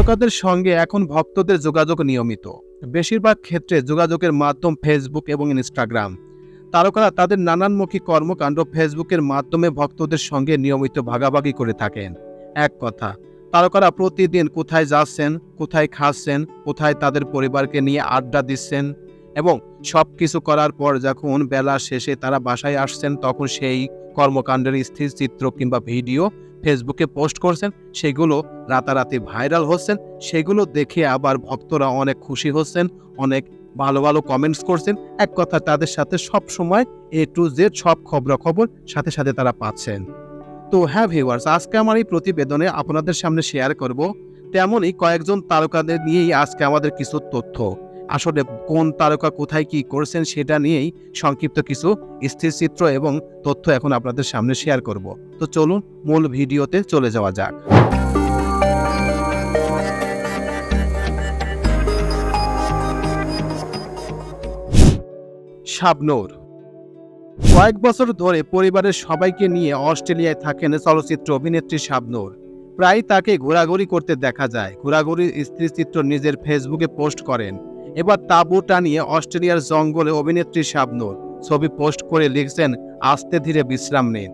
তারকাদের সঙ্গে এখন ভক্তদের যোগাযোগ নিয়মিত। বেশিরভাগ ক্ষেত্রে যোগাযোগের মাধ্যম ফেসবুক এবং ইনস্টাগ্রাম তারকারা তাদের নানানমুখী কর্মকাণ্ড ফেসবুকের মাধ্যমে ভক্তদের সঙ্গে নিয়মিত ভাগাভাগি করে থাকেন। এক কথা, তারকারা প্রতিদিন কোথায় যাচ্ছেন, কোথায় খাচ্ছেন, কোথায় তাদের পরিবারকে নিয়ে আড্ডা দিচ্ছেন এবং সব কিছু করার পর যখন বেলা শেষে তারা বাসায় আসছেন, তখন সেই কর্মকাণ্ডের স্থির চিত্র কিংবা ভিডিও ফেসবুকে পোস্ট করছেন, সেগুলো রাতারাতি ভাইরাল হচ্ছেন, সেগুলো দেখে আবার ভক্তরা অনেক খুশি হচ্ছেন, অনেক ভালো ভালো কমেন্টস করছেন। এক কথা, তাদের সাথে সব সময় এ টু জেড সব খবরাখবর সাথে সাথে তারা পাচ্ছেন। তো হ্যাঁ ভিউয়ার্স আজকে আমার এই প্রতিবেদনে আপনাদের সামনে শেয়ার করব। তেমনই কয়েকজন তারকাদের নিয়েই আজকে আমাদের কিছু তথ্য। আসলে কোন তারকা কোথায় কি করছেন সেটা নিয়েই সংক্ষিপ্ত কিছু স্থিরচিত্র এবং তথ্য এখন আপনাদের সামনে শেয়ার করব। তো চলুন মূল ভিডিওতে চলে যাওয়া যাক। শাবনূর। কয়েক বছর ধরে পরিবারের সবাইকে নিয়ে অস্ট্রেলিয়ায় থাকেন চলচ্চিত্র অভিনেত্রী শাবনূর। প্রায় তাকে ঘোরাঘুরি করতে দেখা যায়। ঘোরাঘুরির স্থিরচিত্র নিজের ফেসবুকে পোস্ট করেন। এবার তাঁবু টানিয়ে অস্ট্রেলিয়ার জঙ্গলে অভিনেত্রী শাবনূর ছবি পোস্ট করে লিখছেন, আস্তে ধীরে বিশ্রাম নিন।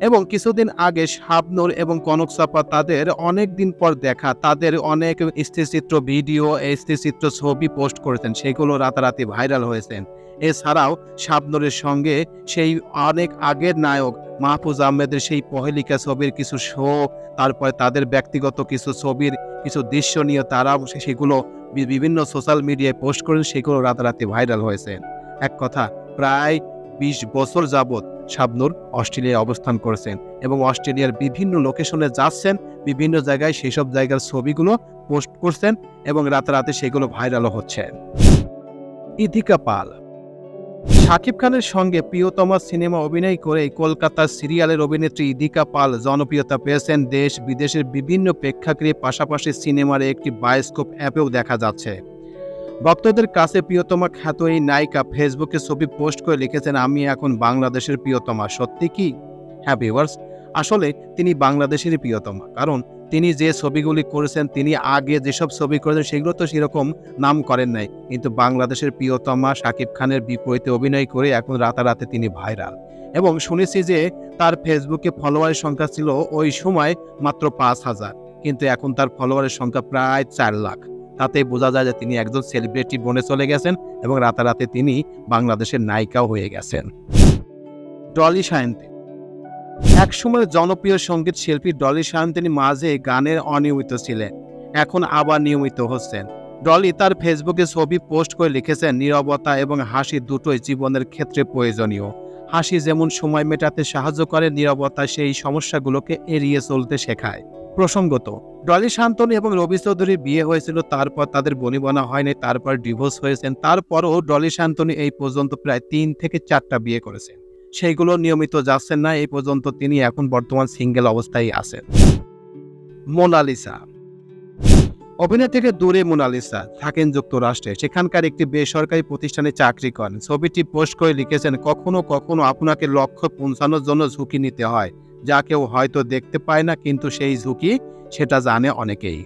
এবং কিছুদিন আগে শাবনূর এবং কনক চাপা তাদের অনেক দিন পর দেখা, তাদের অনেক স্থিরচিত্র ভিডিও স্থিরচিত্র ছবি পোস্ট করেছেন, সেগুলো রাতারাতি ভাইরাল হয়েছেন এছাড়াও শাবনূরের সঙ্গে সেই অনেক আগের নায়ক মাহফুজ আহমেদের সেই পহেলিকা ছবির কিছু শো তারপরে তাদের ব্যক্তিগত কিছু ছবির কিছু দৃশ্য নিয়ে তারাও সেগুলো বিভিন্ন সোশ্যাল মিডিয়ায় পোস্ট করেন, সেগুলো রাতারাতি ভাইরাল হয়েছে। এক কথা, প্রায় বিশ বছর যাবৎ শাবনুর অস্ট্রেলিয়ায় অবস্থান করেছেন এবং অস্ট্রেলিয়ার বিভিন্ন লোকেশনে যাচ্ছেন, বিভিন্ন জায়গায় সেসব জায়গার ছবিগুলো পোস্ট করছেন এবং রাতারাতি সেগুলো ভাইরালও হচ্ছে। ইথিকা পাল শাকিব খানের সঙ্গে প্রিয়তমা সিনেমা অভিনয় করে কলকাতার সিরিয়ালের অভিনেত্রী ইদিকা পাল জনপ্রিয়তা পেয়েছেন দেশ বিদেশের বিভিন্ন প্রেক্ষাগৃহে, পাশাপাশি সিনেমার একটি বায়োস্কোপ অ্যাপেও দেখা যাচ্ছে। ভক্তদের কাছে প্রিয়তমা খ্যাত এই নায়িকা ফেসবুকে ছবি পোস্ট করে লিখেছেন, আমি এখন বাংলাদেশের প্রিয়তমা। সত্যি কি? হ্যাঁ ভিউয়ার্স, আসলে তিনি বাংলাদেশেরই প্রিয়তমা। কারণ তিনি যে ছবিগুলি করেছেন, তিনি আগে যেসব ছবি করেছেন, সেগুলো তো সেরকম নাম করেন নাই। কিন্তু বাংলাদেশের প্রিয়তমা শাকিব খানের বিপরীতে অভিনয় করে এখন রাতারাতি তিনি ভাইরাল। এবং শুনেছি যে তার ফেসবুকে ফলোয়ারের সংখ্যা ছিল ওই সময় মাত্র পাঁচ হাজার। কিন্তু এখন তার ফলোয়ারের সংখ্যা প্রায় চার লাখ। তাতে বোঝা যায় যে তিনি একজন সেলিব্রিটি বনে চলে গেছেন এবং রাতারাতি তিনি বাংলাদেশের নায়িকাও হয়ে গেছেন। ডলি সায়ন্তে একসময় জনপ্রিয় সংগীত শিল্পী ডলি সায়ন্তিনী মাঝে গানের অনিয়মিত ছিলেন, এখন আবার নিয়মিত হচ্ছেন। ডলি তার ফেসবুকে ছবি পোস্ট করে লিখেছেন, নীরবতা এবং হাসি দুটোই জীবনের ক্ষেত্রে প্রয়োজনীয়। হাসি যেমন সময় মেটাতে সাহায্য করে, নীরবতা সেই সমস্যাগুলোকে এড়িয়ে চলতে শেখায়। প্রসঙ্গত, ডলি শান্তনু এবং রবি চৌধুরীর বিয়ে হয়েছিল, তারপর তাদের বনিবনা হয়নি, তারপর ডিভোর্স হয়েছেন, তারপরও ডলি শান্তনু এই পর্যন্ত প্রায় তিন থেকে চারটা বিয়ে করেছেন। সেইগুলো নিয়মিত যাচ্ছেন না, এই পর্যন্ত তিনি এখন বর্তমান সিঙ্গেল অবস্থায় আছেন। মোনালিসা। অভিনয় থেকে দূরে মোনালিসা থাকেন যুক্তরাষ্ট্রে। সেখানকার একটি বেসরকারি প্রতিষ্ঠানে চাকরি করেন। ছবিটি পোস্ট করে লিখেছেন, কখনো কখনো আপনাকে লক্ষ্য পৌঁছানোর জন্য ঝুঁকি নিতে হয়। যা কেউ হয়তো দেখতে পায় না, কিন্তু সেই ঝুঁকি সেটা জানে অনেকেই।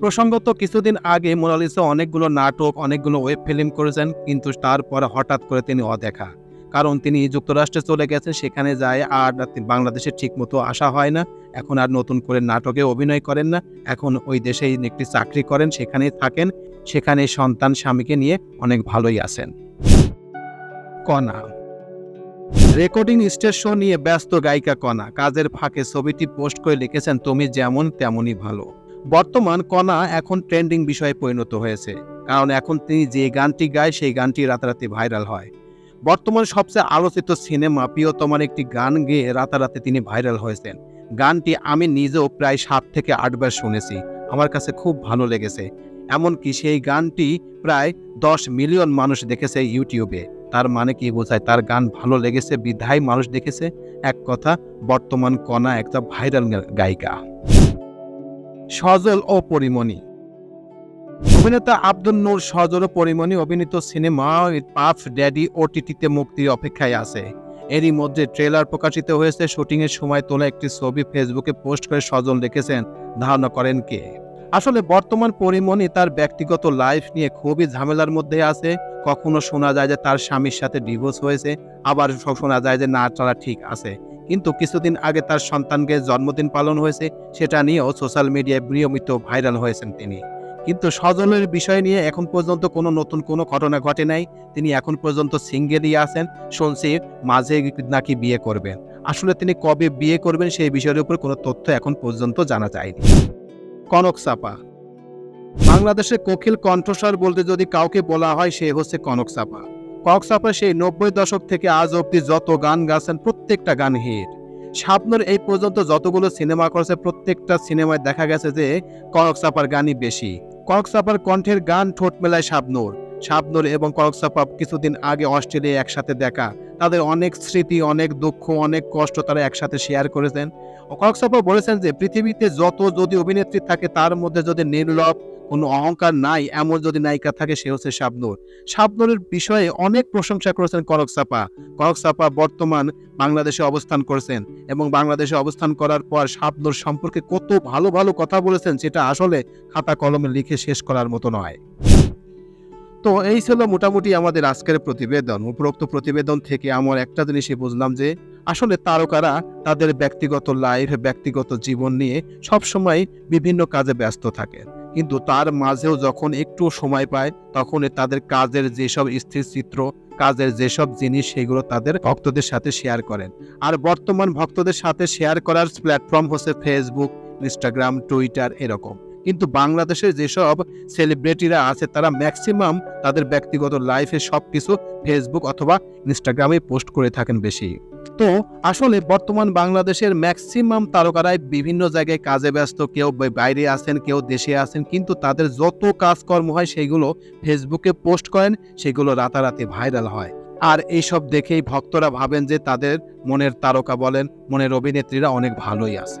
প্রসঙ্গত, কিছুদিন আগে মোনালিসা অনেকগুলো নাটক, অনেকগুলো ওয়েব ফিল্ম করেছেন, কিন্তু তারপর হঠাৎ করে তিনি অদেখা। কারণ তিনি যুক্তরাষ্ট্রে চলে গেছেন, সেখানে যায় আর বাংলাদেশে ঠিকমতো আসা হয় না। এখন আর নতুন করে নাটকে অভিনয় করেন না। এখন ওই দেশেই একটি চাকরি করেন, সেখানেই থাকেন। সেখানে সন্তান স্বামীকে নিয়ে অনেক ভালোই আছেন। কণা। রেকর্ডিং স্টেজ শো নিয়ে ব্যস্ত গায়িকা কণা। কাজের ফাঁকে ছবিটি পোস্ট করে লিখেছেন, তুমি যেমন তেমনই ভালো। বর্তমান কণা এখন ট্রেন্ডিং বিষয়ে পরিণত হয়েছে। কারণ এখন তিনি যে গানটি গায়, সেই গানটি রাতারাতি ভাইরাল হয়। বর্তমান সবচেয়ে আলোচিত সিনেমা প্রিয়তমার একটি গান গেয়ে রাতারাতি তিনি ভাইরাল হয়েছেন। গানটি আমি নিজেও প্রায় সাত থেকে আটবার শুনেছি। আমার কাছে খুব ভালো লেগেছে। এমনকি সেই গানটি প্রায় দশ মিলিয়ন মানুষ দেখেছে ইউটিউবে। তার মানে কি বোঝায়? তার গান ভালো লেগেছে, বিধায় মানুষ দেখেছে। এক কথা, বর্তমান কণা একটা ভাইরাল গায়িকা। সজল ও পরিমণি। অভিনেতা আব্দুল নূর সজল ও পরিমণি অভিনীত সিনেমা পাফ ড্যাডি ওটিটিতে মুক্তির অপেক্ষায় আছে। এরই মধ্যে ট্রেলার প্রকাশিত হয়েছে, শুটিংয়ের সময় তোলা একটি ছবি ফেসবুকে পোস্ট করে সজল লিখেছেন ধারণা করেন কে? আসলে বর্তমান পরিমণি তার ব্যক্তিগত লাইফ নিয়ে খুবই ঝামেলার মধ্যে আছে। কখনো শোনা যায় যে তার স্বামীর সাথে ডিভোর্স হয়েছে, আবার শোনা যায় যে না, তারা ঠিক আছে। কিন্তু কিছুদিন আগে তার সন্তানকে জন্মদিন পালন হয়েছে, সেটা নিয়েও সোশ্যাল মিডিয়ায় নিয়মিত ভাইরাল হয়েছেন তিনি। কিন্তু স্বজনের বিষয় নিয়ে এখন পর্যন্ত কোনো নতুন কোনো ঘটনা ঘটে নাই। তিনি এখন পর্যন্ত সিঙ্গেলই আছেন শুনছি মাঝে নাকি বিয়ে করবেন। আসলে তিনি কবে বিয়ে করবেন সেই বিষয়ের উপর কোনো তথ্য এখন পর্যন্ত জানা যায়নি। কনক চাপা। বাংলাদেশের কোকিল কণ্ঠস্বর বলতে যদি কাউকে বলা হয়, সে হচ্ছে কনক চাপা। কনক চাপা সেই নব্বই দশক থেকে আজ অব্দি যত গান গাছেন প্রত্যেকটা গান হিট। শাবনুর এই পর্যন্ত যতগুলো সিনেমা করেছে, প্রত্যেকটা সিনেমায় দেখা গেছে যে কনক চাপার গানই বেশি। কনক চাপার কণ্ঠের গান ঠোঁট মেলায় শাবনুর। শাবনুর এবং কক্সাপাপ কিছুদিন আগে অস্ট্রেলিয়া একসাথে দেখা। তাদের অনেক স্মৃতি, অনেক দুঃখ, অনেক কষ্ট তারা একসাথে শেয়ার করেছেন। কক্সাপাপ বলেছেন যে, পৃথিবীতে যত যদি অভিনেত্রী থাকে, তার মধ্যে যদি নির্লভ কোনো অহংকার নাই, এমন যদি নায়িকা থাকে, সে হচ্ছে শাবনুর। শাবনুরের বিষয়ে অনেক প্রশংসা করেছেন কনক চাপা। কনক চাপা বর্তমান বাংলাদেশে অবস্থান করেছেন এবং বাংলাদেশে অবস্থান করার পর শাবনুর সম্পর্কে কত ভালো ভালো কথা বলেছেন, সেটা আসলে খাতা কলমে লিখে শেষ করার মতো নয়। তো এই ছিল মোটামুটি আমাদের আজকের প্রতিবেদন। উপরোক্ত প্রতিবেদন থেকে আমার একটা জিনিসই বুঝলাম যে, আসলে তারকারা তাদের ব্যক্তিগত লাইফ ব্যক্তিগত জীবন নিয়ে সবসময় বিভিন্ন কাজে ব্যস্ত থাকেন। কিন্তু তার মাঝেও যখন একটু সময় পায়, তখন তাদের কাজের যেসব স্থিরচিত্র কাজের যেসব জিনিস, সেগুলো তাদের ভক্তদের সাথে শেয়ার করেন। আর বর্তমান ভক্তদের সাথে শেয়ার করার প্ল্যাটফর্ম হচ্ছে ফেসবুক ইনস্টাগ্রাম টুইটার এরকম। কিন্তু বাংলাদেশের যেসব সেলিব্রিটিরা আছে, তারা ম্যাক্সিমাম তাদের ব্যক্তিগত লাইফে সব কিছু ফেসবুক অথবা ইনস্টাগ্রামে পোস্ট করে থাকেন বেশি। তো আসলে বর্তমান বাংলাদেশের ম্যাক্সিমাম তারকারাই বিভিন্ন জায়গায় কাজে ব্যস্ত, কেউ বাইরে আছেন, কেউ দেশে আছেন, কিন্তু তাদের যত কাজকর্ম হয়, সেগুলো ফেসবুকে পোস্ট করেন, সেগুলো রাতারাতি ভাইরাল হয়। আর এইসব দেখেই ভক্তরা ভাবেন যে তাদের মনের তারকা বলেন, মনের অভিনেত্রীরা অনেক ভালোই আছে।